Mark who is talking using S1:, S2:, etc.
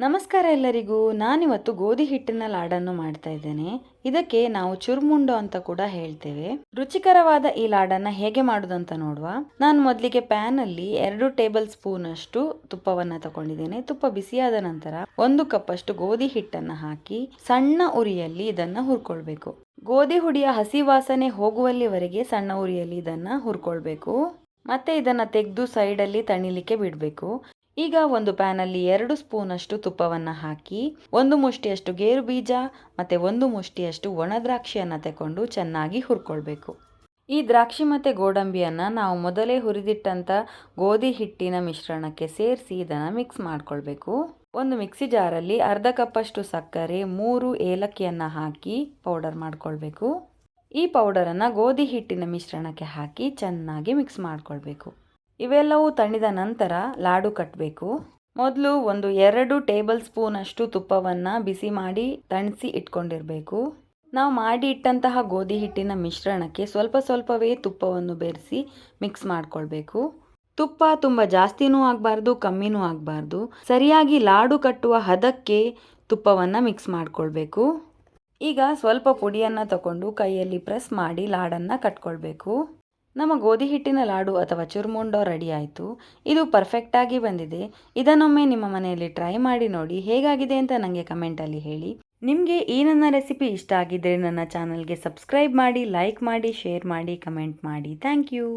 S1: ನಮಸ್ಕಾರ ಎಲ್ಲರಿಗೂ. ನಾನಿವತ್ತು ಗೋಧಿ ಹಿಟ್ಟಿನ ಲಾಡನ್ನು ಮಾಡ್ತಾ ಇದ್ದೇನೆ. ಇದಕ್ಕೆ ನಾವು ಚುರ್ಮುಂಡು ಅಂತ ಕೂಡ ಹೇಳ್ತೇವೆ. ರುಚಿಕರವಾದ ಈ ಲಾಡನ್ನ ಹೇಗೆ ಮಾಡುದಂತ ನೋಡುವ. ನಾನು ಮೊದಲಿಗೆ ಪ್ಯಾನ್ ಅಲ್ಲಿ ಎರಡು ಟೇಬಲ್ ಸ್ಪೂನ್ ಅಷ್ಟು ತುಪ್ಪವನ್ನ ತಗೊಂಡಿದ್ದೇನೆ. ತುಪ್ಪ ಬಿಸಿಯಾದ ನಂತರ ಒಂದು ಕಪ್ ಅಷ್ಟು ಗೋಧಿ ಹಿಟ್ಟನ್ನ ಹಾಕಿ ಸಣ್ಣ ಉರಿಯಲ್ಲಿ ಇದನ್ನ ಹುರ್ಕೊಳ್ಬೇಕು. ಗೋಧಿ ಹುಡಿಯ ಹಸಿ ವಾಸನೆ ಹೋಗುವಲ್ಲಿವರೆಗೆ ಸಣ್ಣ ಉರಿಯಲ್ಲಿ ಇದನ್ನ ಹುರ್ಕೊಳ್ಬೇಕು. ಮತ್ತೆ ಇದನ್ನ ತೆಗೆದು ಸೈಡಲ್ಲಿ ತಣಿಲಿಕ್ಕೆ ಬಿಡಬೇಕು. ಈಗ ಒಂದು ಪ್ಯಾನಲ್ಲಿ ಎರಡು ಸ್ಪೂನ್ ಅಷ್ಟು ತುಪ್ಪವನ್ನು ಹಾಕಿ, ಒಂದು ಮುಷ್ಟಿಯಷ್ಟು ಗೇರು ಬೀಜ ಮತ್ತು ಒಂದು ಮುಷ್ಟಿಯಷ್ಟು ಒಣ ದ್ರಾಕ್ಷಿಯನ್ನು ತಗೊಂಡು ಚೆನ್ನಾಗಿ ಹುರ್ಕೊಳ್ಬೇಕು. ಈ ದ್ರಾಕ್ಷಿ ಮತ್ತು ಗೋಡಂಬಿಯನ್ನು ನಾವು ಮೊದಲೇ ಹುರಿದಿಟ್ಟಂಥ ಗೋಧಿ ಹಿಟ್ಟಿನ ಮಿಶ್ರಣಕ್ಕೆ ಸೇರಿಸಿ ಇದನ್ನು ಮಿಕ್ಸ್ ಮಾಡ್ಕೊಳ್ಬೇಕು. ಒಂದು ಮಿಕ್ಸಿ ಜಾರಲ್ಲಿ ಅರ್ಧ ಕಪ್ಪಷ್ಟು ಸಕ್ಕರೆ, ಮೂರು ಏಲಕ್ಕಿಯನ್ನು ಹಾಕಿ ಪೌಡರ್ ಮಾಡ್ಕೊಳ್ಬೇಕು. ಈ ಪೌಡರನ್ನು ಗೋಧಿ ಹಿಟ್ಟಿನ ಮಿಶ್ರಣಕ್ಕೆ ಹಾಕಿ ಚೆನ್ನಾಗಿ ಮಿಕ್ಸ್ ಮಾಡ್ಕೊಳ್ಬೇಕು. ಇವೆಲ್ಲವೂ ತಣಿದ ನಂತರ ಲಾಡು ಕಟ್ಟಬೇಕು ಮೊದಲು ಒಂದು ಎರಡು ಟೇಬಲ್ ಸ್ಪೂನ್ ಅಷ್ಟು ತುಪ್ಪವನ್ನು ಬಿಸಿ ಮಾಡಿ ತಣಿಸಿ ಇಟ್ಕೊಂಡಿರಬೇಕು. ನಾವು ಮಾಡಿ ಇಟ್ಟಂತಹ ಗೋಧಿ ಹಿಟ್ಟಿನ ಮಿಶ್ರಣಕ್ಕೆ ಸ್ವಲ್ಪ ಸ್ವಲ್ಪವೇ ತುಪ್ಪವನ್ನು ಬೆರೆಸಿ ಮಿಕ್ಸ್ ಮಾಡಿಕೊಳ್ಬೇಕು. ತುಪ್ಪ ತುಂಬ ಜಾಸ್ತಿನೂ ಆಗಬಾರ್ದು, ಕಮ್ಮಿನೂ ಆಗಬಾರ್ದು. ಸರಿಯಾಗಿ ಲಾಡು ಕಟ್ಟುವ ಹದಕ್ಕೆ ತುಪ್ಪವನ್ನು ಮಿಕ್ಸ್ ಮಾಡಿಕೊಳ್ಬೇಕು. ಈಗ ಸ್ವಲ್ಪ ಪುಡಿಯನ್ನು ತಗೊಂಡು ಕೈಯಲ್ಲಿ ಪ್ರೆಸ್ ಮಾಡಿ ಲಾಡನ್ನು ಕಟ್ಕೊಳ್ಬೇಕು. ನಮ್ಮ ಗೋಧಿ ಹಿಟ್ಟಿನ ಲಾಡು ಅಥವಾ ಚುರ್ಮುಂಡೋ ರೆಡಿ ಆಯಿತು. ಇದು ಪರ್ಫೆಕ್ಟಾಗಿ ಬಂದಿದೆ. ಇದನ್ನೊಮ್ಮೆ ನಿಮ್ಮ ಮನೆಯಲ್ಲಿ ಟ್ರೈ ಮಾಡಿ ನೋಡಿ ಹೇಗಾಗಿದೆ ಅಂತ ನನಗೆ ಕಮೆಂಟಲ್ಲಿ ಹೇಳಿ. ನಿಮಗೆ ಈ ನನ್ನ ರೆಸಿಪಿ ಇಷ್ಟ ಆಗಿದ್ದರೆ ನನ್ನ ಚಾನಲ್ಗೆ ಸಬ್ಸ್ಕ್ರೈಬ್ ಮಾಡಿ ಲೈಕ್ ಮಾಡಿ ಶೇರ್ ಮಾಡಿ ಕಮೆಂಟ್ ಮಾಡಿ. Thank you